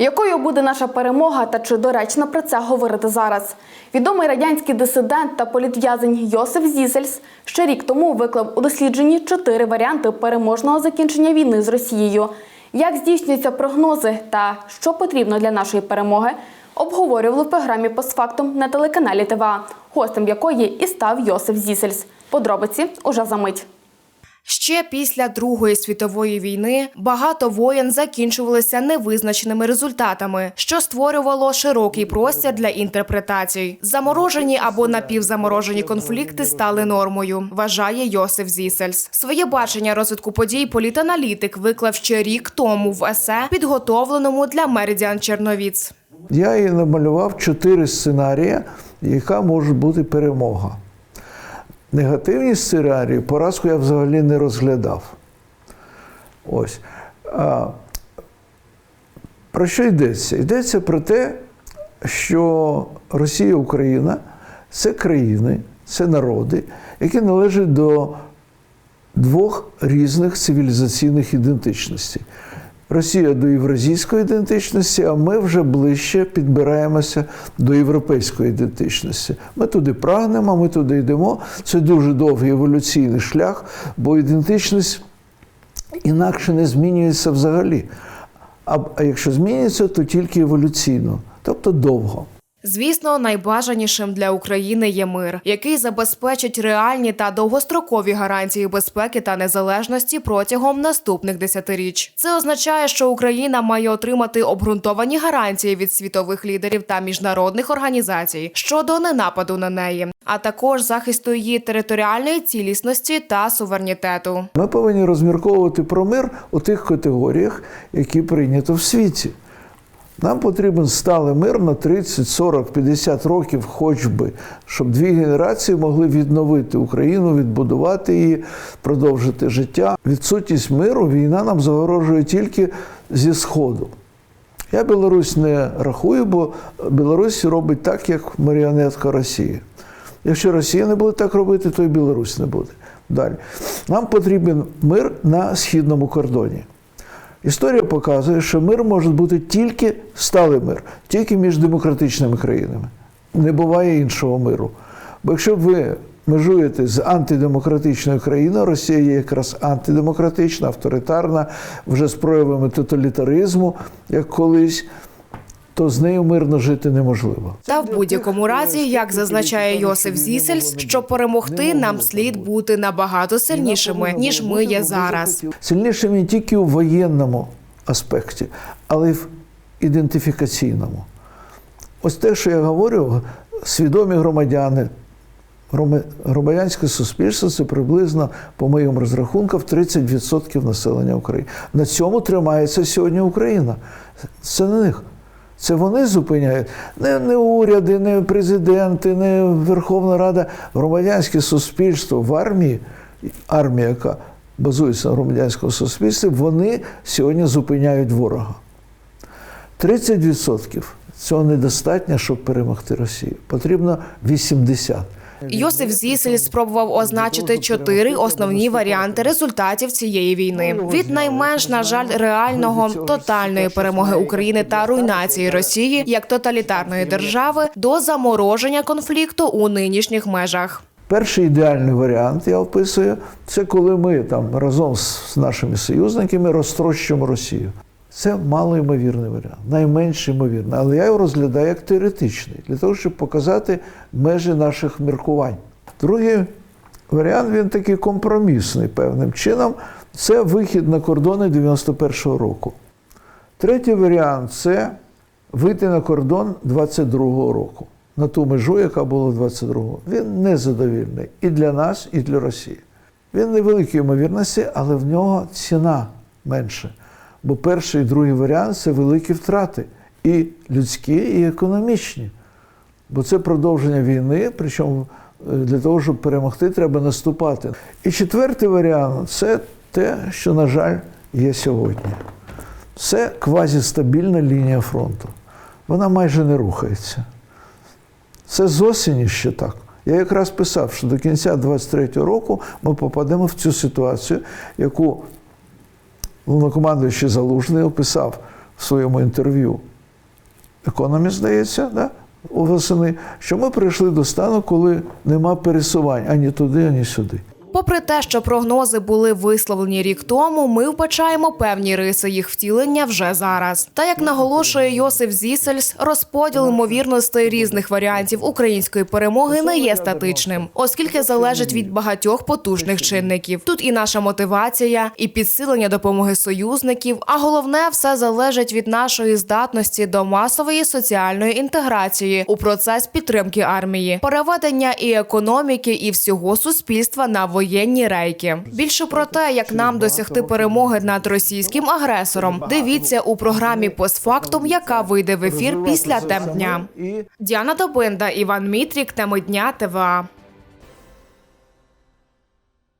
Якою буде наша перемога та чи доречно про це говорити зараз? Відомий радянський дисидент та політв'язень Йосиф Зісельс ще рік тому виклав у дослідженні чотири варіанти переможного закінчення війни з Росією. Як здійснюються прогнози та що потрібно для нашої перемоги, обговорювали в програмі постфактум на телеканалі ТВА, гостем якої і став Йосиф Зісельс. Подробиці уже за мить. Ще після Другої світової війни багато воєн закінчувалися невизначеними результатами, що створювало широкий простір для інтерпретацій. Заморожені або напівзаморожені конфлікти стали нормою, вважає Йосиф Зісельс. Своє бачення розвитку подій політаналітик виклав ще рік тому в есе, підготовленому для Меридіан Черновіц. Я їй намалював чотири сценарії, яка може бути перемога. Негативні сценарії поразку я взагалі не розглядав. Ось. А, про що йдеться? Йдеться про те, що Росія Україна це країни, це народи, які належать до двох різних цивілізаційних ідентичностей. Росія до євразійської ідентичності, а ми вже ближче підбираємося до європейської ідентичності. Ми туди прагнемо, ми туди йдемо. Це дуже довгий еволюційний шлях, бо ідентичність інакше не змінюється взагалі. А, якщо змінюється, то тільки еволюційно, тобто довго. Звісно, найбажанішим для України є мир, який забезпечить реальні та довгострокові гарантії безпеки та незалежності протягом наступних десятиріч. Це означає, що Україна має отримати обґрунтовані гарантії від світових лідерів та міжнародних організацій щодо ненападу на неї, а також захисту її територіальної цілісності та суверенітету. Ми повинні розмірковувати про мир у тих категоріях, які прийнято в світі. Нам потрібен сталий мир на 30, 40, 50 років, хоч би, щоб дві генерації могли відновити Україну, відбудувати її, продовжити життя. Відсутність миру війна нам загорожує тільки зі Сходу. Я Білорусь не рахую, бо Білорусь робить так, як маріонетка Росії. Якщо Росія не буде так робити, то і Білорусь не буде. Далі. Нам потрібен мир на східному кордоні. Історія показує, що мир може бути тільки сталий мир, тільки між демократичними країнами. Не буває іншого миру. Бо якщо ви межуєте з антидемократичною країною, Росія є якраз антидемократична, авторитарна, вже з проявами тоталітаризму, як колись, то з нею мирно жити неможливо. Та в будь-якому разі, як зазначає Йосиф Зісельс, щоб перемогти, нам слід бути набагато сильнішими ніж ми є зараз. Сильніше не тільки у воєнному аспекті, але й в ідентифікаційному. Ось те, що я говорю, свідомі громадяни, громадянське суспільство це приблизно, по моїм розрахункам, 30% населення України. На цьому тримається сьогодні Україна. Це не них. Це вони зупиняють. Не, не уряди, не президенти, не Верховна Рада, громадянське суспільство в армії, армія, яка базується на громадянському суспільстві, вони сьогодні зупиняють ворога. 30% цього недостатньо, щоб перемогти Росію. Потрібно 80%. Йосиф Зісель спробував означити чотири основні варіанти результатів цієї війни: від найменш, на жаль, реального тотальної перемоги України та руйнації Росії як тоталітарної держави до замороження конфлікту у нинішніх межах. Перший ідеальний варіант, я описую, це коли ми там разом з нашими союзниками розтрощимо Росію. Це малоймовірний варіант, найменш ймовірний. Але я його розглядаю як теоретичний, для того, щоб показати межі наших міркувань. Другий варіант він такий компромісний певним чином. Це вихід на кордони 91-го року. Третій варіант це вийти на кордон 22-го року, на ту межу, яка була 22-го. Він незадовільний і для нас, і для Росії. Він невеликої ймовірності, але в нього ціна менша. Бо перший і другий варіант це великі втрати і людські, і економічні. Бо це продовження війни, причому е, для того, щоб перемогти, треба наступати. І четвертий варіант це те, що, на жаль, є сьогодні. Це квазістабільна лінія фронту. Вона майже не рухається. Це з осені ще так. Я якраз писав, що до кінця 23-го року ми попадемо в цю ситуацію, яку головнокомандуючий Залужний описав в своєму інтерв'ю економіст, здається, да? у восени, що ми прийшли до стану, коли нема пересувань ані туди, ані сюди. Попри те, що прогнози були висловлені рік тому, ми вбачаємо певні риси їх втілення вже зараз. Та як наголошує Йосиф Зісельс, розподіл ймовірностей різних варіантів української перемоги не є статичним, оскільки залежить від багатьох потужних чинників. Тут і наша мотивація, і підсилення допомоги союзників. А головне, все залежить від нашої здатності до масової соціальної інтеграції у процес підтримки армії, переведення і економіки, і всього суспільства на воєнні рейки. Більше про те, як нам досягти перемоги над російським агресором, дивіться у програмі «Постфактум», яка вийде в ефір після тем дня. Діана Добинда, Іван Мітрік, теми дня ТВА.